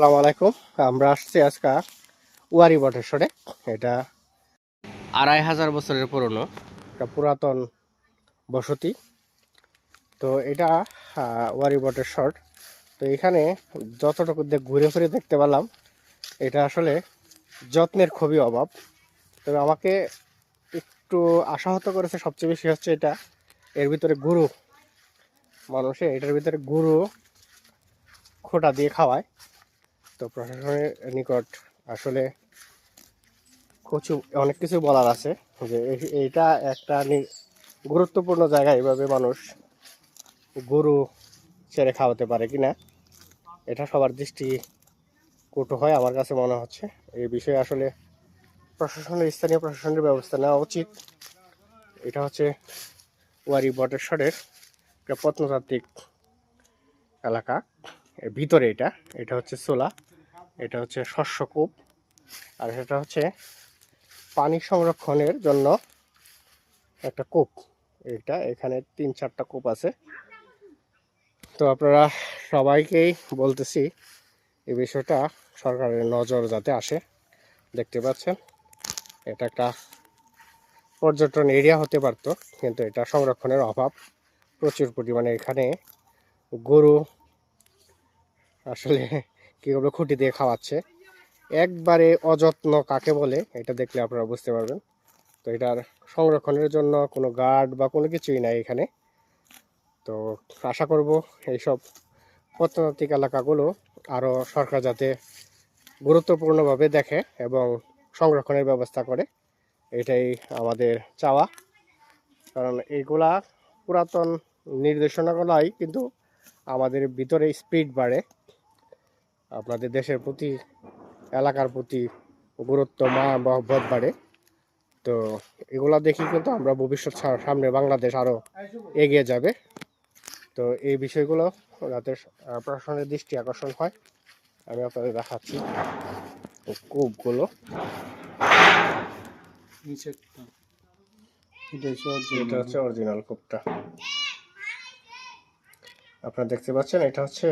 আসসালামু আলাইকুম। আমরা আসছি আজকে ওয়ারি বটেশ্বরে। এটা আড়াই হাজার বছরের পুরনো একটা পুরাতন বসতি। তো এটা ওয়ারি বটেশ্বর। তো এখানে যতটুকু ঘুরে ফিরে দেখতে পেলাম, এটা আসলে যত্নের খুবই অভাব। তবে আমাকে একটু আশাহত করেছে, সবচেয়ে বেশি হচ্ছে এটা, এর ভিতরে গুরু। মানুষে এটার ভিতরে গুরু খোটা দিয়ে খাওয়ায়। তো প্রশাসনের নিকট আসলে কিছু, অনেক কিছু বলার আছে যে এই- এইটা একটা গুরুত্বপূর্ণ জায়গা এভাবে মানুষ গরু ছেড়ে খাওয়াতে পারে কি না এটা সবার দৃষ্টি কটু হয় আমার কাছে মনে হচ্ছে। এই বিষয়ে আসলে প্রশাসনের, স্থানীয় প্রশাসনের ব্যবস্থা নেওয়া উচিত। এটা হচ্ছে ওয়ারি বটেশ্বরের একটা প্রত্নতাত্ত্বিক এলাকা। এর ভিতরে এটা এটা হচ্ছে সোলা, এটা হচ্ছে শস্য কূপ, আর সেটা হচ্ছে পানি সংরক্ষণের জন্য একটা কূপ। এটা এখানে তিন চারটা কূপ আছে। তো আপনারা সবাইকেই বলতেছি, এই বিষয়টা সরকারের নজর যাতে আসে। দেখতে পাচ্ছেন, এটা একটা পর্যটন এরিয়া হতে পারতো, কিন্তু এটা সংরক্ষণের অভাব। প্রচুর পরিমাণে এখানে গরু আসলে কি করবে, খুঁটি দিয়ে খাওয়াচ্ছে। একবারে অযত্ন কাকে বলে, এটা দেখলে আপনারা বুঝতে পারবেন। তো এটার সংরক্ষণের জন্য কোনো গার্ড বা কোনো কিছুই নাই এখানে। তো আশা করব এইসব প্রত্নতাত্ত্বিক এলাকাগুলো আরও সরকার যাতে গুরুত্বপূর্ণভাবে দেখে এবং সংরক্ষণের ব্যবস্থা করে, এটাই আমাদের চাওয়া। কারণ এইগুলা পুরাতন নির্দেশনাগুলাই কিন্তু আমাদের ভিতরে স্পিড বাড়ে। আপনাদের দেশের প্রতি, এলাকার প্রতি গুরুত্ব মা বোধ বাড়ে। তো এগুলা দেখি কিন্তু আমরা ভবিষ্যৎ সামনে বাংলাদেশ আরও এগিয়ে যাবে। তো এই বিষয়গুলো যাতে প্রশাসনের দৃষ্টি আকর্ষণ হয়, আমি আপনাদের দেখাচ্ছি কূপগুলো। এটা হচ্ছে অরিজিনাল কূপটা। আপনারা দেখতে পাচ্ছেন, এটা হচ্ছে